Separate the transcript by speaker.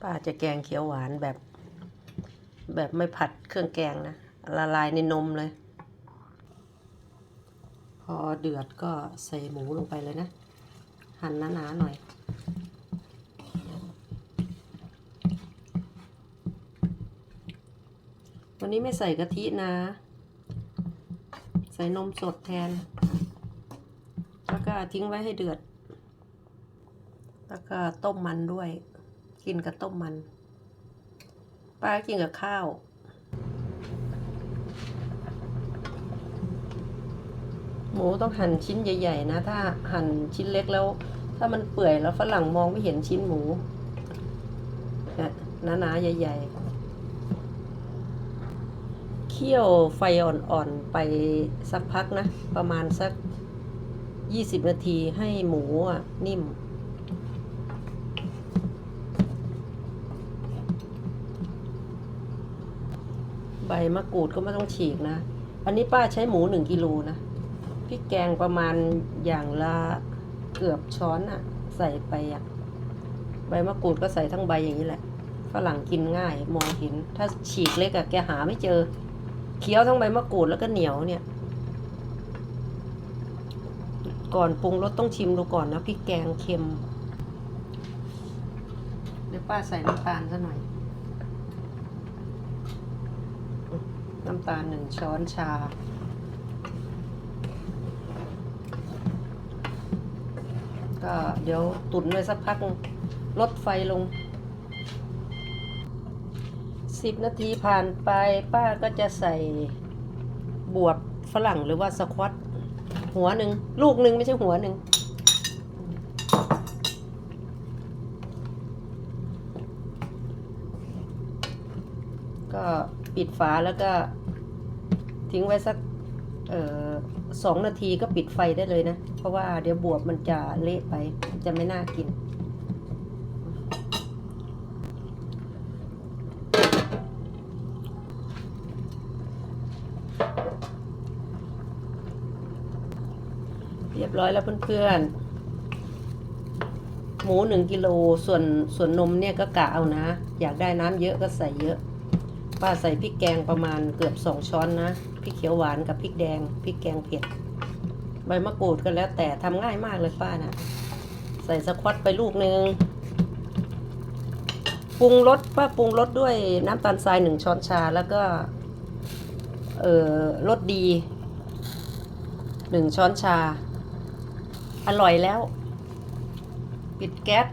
Speaker 1: ป้าจะแกงเขียวหวานแบบ แบบไม่ผัดเครื่องแกงนะ ละลายในนมเลย พอเดือดก็ใส่หมูลงไปเลยนะ หั่นหนาๆหน่อยวันนี้ไม่ใส่กะทินะ ใส่นมสดแทน แล้วก็ทิ้งไว้ให้เดือด แล้วก็ต้มมันด้วย กินกับต้มมัน ป้ากินกับข้าว หมูต้องหั่นชิ้นใหญ่ ๆ นะ ถ้าหั่นชิ้นเล็กแล้ว ถ้ามันเปื่อยแล้วฝรั่งมองไม่เห็นชิ้นหมูนี่ยหนาๆใหญ่ ๆเคี่ยวไฟอ่อนๆ ไปสักพักนะ ประมาณสักยี่สิบนาทีให้หมูอะ นิ่ม ใบมะกรูดก็ไม่ต้องฉีกนะ อันนี้ป้าใช้หมูหนึ่งกิโลนะพริกแกงประมาณอย่างละเกือบช้อนอะใส่ไปอะใบมะกรูดก็ใส่ทั้งใบอย่างนี้แหละฝรั่งกินง่ายมองเห็น ถ้าฉีกเล็กอะแกหาไม่เจอ เคี้ยวทั้งใบมะกรูดแล้วก็เหนียวเนี่ย ก่อนปรุงรสต้องชิมดูก่อนนะพริกแกงเค็ม เดี๋ยวป้าใส่น้ำตาลซะหน่อย น้ำตาลหนึ่งช้อนชา ก็เดี๋ยวตุ๋นไว้สักพักลดไฟลงสิบนาทีผ่านไปป้าก็จะใส่บวบฝรั่งหรือว่าสควอตหัวหนึ่ง ลูกหนึ่งไม่ใช่หัวหนึ่ง ก็ปิดฝาแล้วก็ทิ้งไว้สักสองนาทีก็ปิดไฟได้เลยนะ เพราะว่าเดี๋ยวบวบมันจะเละไป จะไม่น่ากิน เรียบร้อยแล้วเพื่อนๆ หมูหนึ่งกิโลส่วนส่วนนมเนี่ยก็กะเอานะ อยากได้น้ำเยอะก็ใส่เยอะ ป้าใส่พริกแกงประมาณเกือบสองช้อนนะพริกเขียวหวานกับพริกแดงพริกแกงเผ็ดใบมะกรูดก็แล้วแต่ทำง่ายมากเลยป้านะใส่สควอตไปลูกหนึ่งปรุงรสป้าปรุงรสด้วยน้ำตาลทรายหนึ่งช้อนชาแล้วก็เอ่อรสดีหนึ่งช้อนชา อร่อยแล้ว ปิดแก๊ส